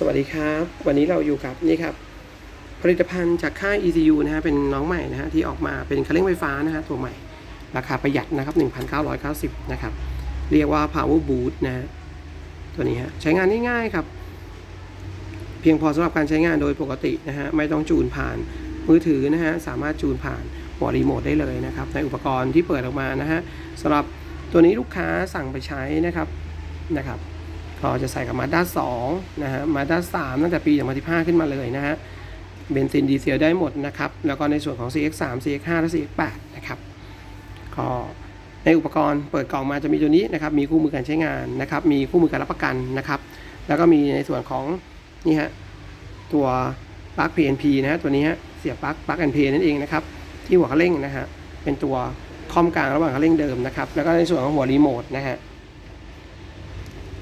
สวัสดีครับ วันนี้เราอยู่กับนี่ครับ ผลิตภัณฑ์จากค่าย ECU นะฮะเป็นน้องใหม่นะฮะที่ออกมาเป็นคันเร่งไฟฟ้านะฮะตัวใหม่ ราคาประหยัดนะครับ 1,990 นะครับ เรียกว่า Power Boot นะฮะตัวนี้ฮะใช้งานง่ายๆครับ เพียงพอสำหรับการใช้งานโดยปกตินะฮะไม่ต้องจูนผ่านมือถือนะฮะสามารถจูนผ่านหัวรีโมทได้เลยนะครับ ในอุปกรณ์ที่เปิดออกมานะฮะสำหรับตัวนี้ลูกค้าสั่งไปใช้นะครับนะครับ ก็จะใส่กับมาด้า2นะฮะมาด้า3ตั้งแต่ปี 2015 ขึ้นมาเลยนะฮะเบนซินดีเซลได้หมดนะครับ แล้วก็ในส่วนของ CX3 CX5 และ CX8 นะครับก็ในอุปกรณ์เปิดกล่องมาจะมีตัวนี้นะครับ มีคู่มือการใช้งานนะครับ มีคู่มือการรับประกันนะครับ แล้วก็มีในส่วนของนี่ฮะตัวปลั๊ก PNP นะฮะตัวนี้ฮะเสียบปลั๊กปลั๊ก NP นั่นเองนะครับ ที่หัวคันเร่งนะฮะเป็นตัวคอมกลางระหว่างคันเร่งเดิมนะครับ แล้วก็ในส่วนของหัวรีโมทนะฮะ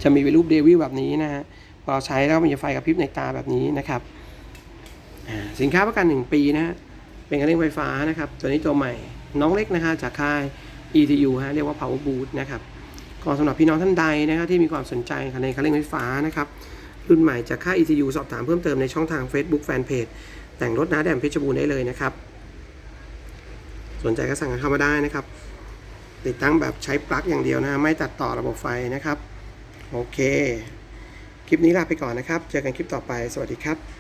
จะมีเป็นรูปเดวิลแบบนี้นะฮะพอเราใช้แล้วมีไฟกระพริบในตาแบบนี้นะครับสินค้าประกัน 1 ปีนะฮะเป็นกระเร่งไฟฟ้านะครับ ตัวนี้ตัวใหม่น้องเล็กนะฮะจากค่าย ETU ฮะเรียกว่า Power Boot นะครับก็สำหรับพี่น้องท่านใดนะครับที่มีความสนใจในคันเร่งไฟฟ้านะครับรุ่นใหม่จากค่าย ETU สอบถามเพิ่มเติมในช่องทาง Facebook Fanpage แต่งรถน้าแดมเพชรบูรณ์ได้เลยนะครับ สนใจก็สั่งเข้ามาได้นะครับ ติดตั้งแบบใช้ปลั๊กอย่างเดียวนะฮะไม่ตัดต่อระบบไฟนะครับ โอเค คลิปนี้ลาไปก่อนนะครับ เจอกันคลิปต่อไป สวัสดีครับ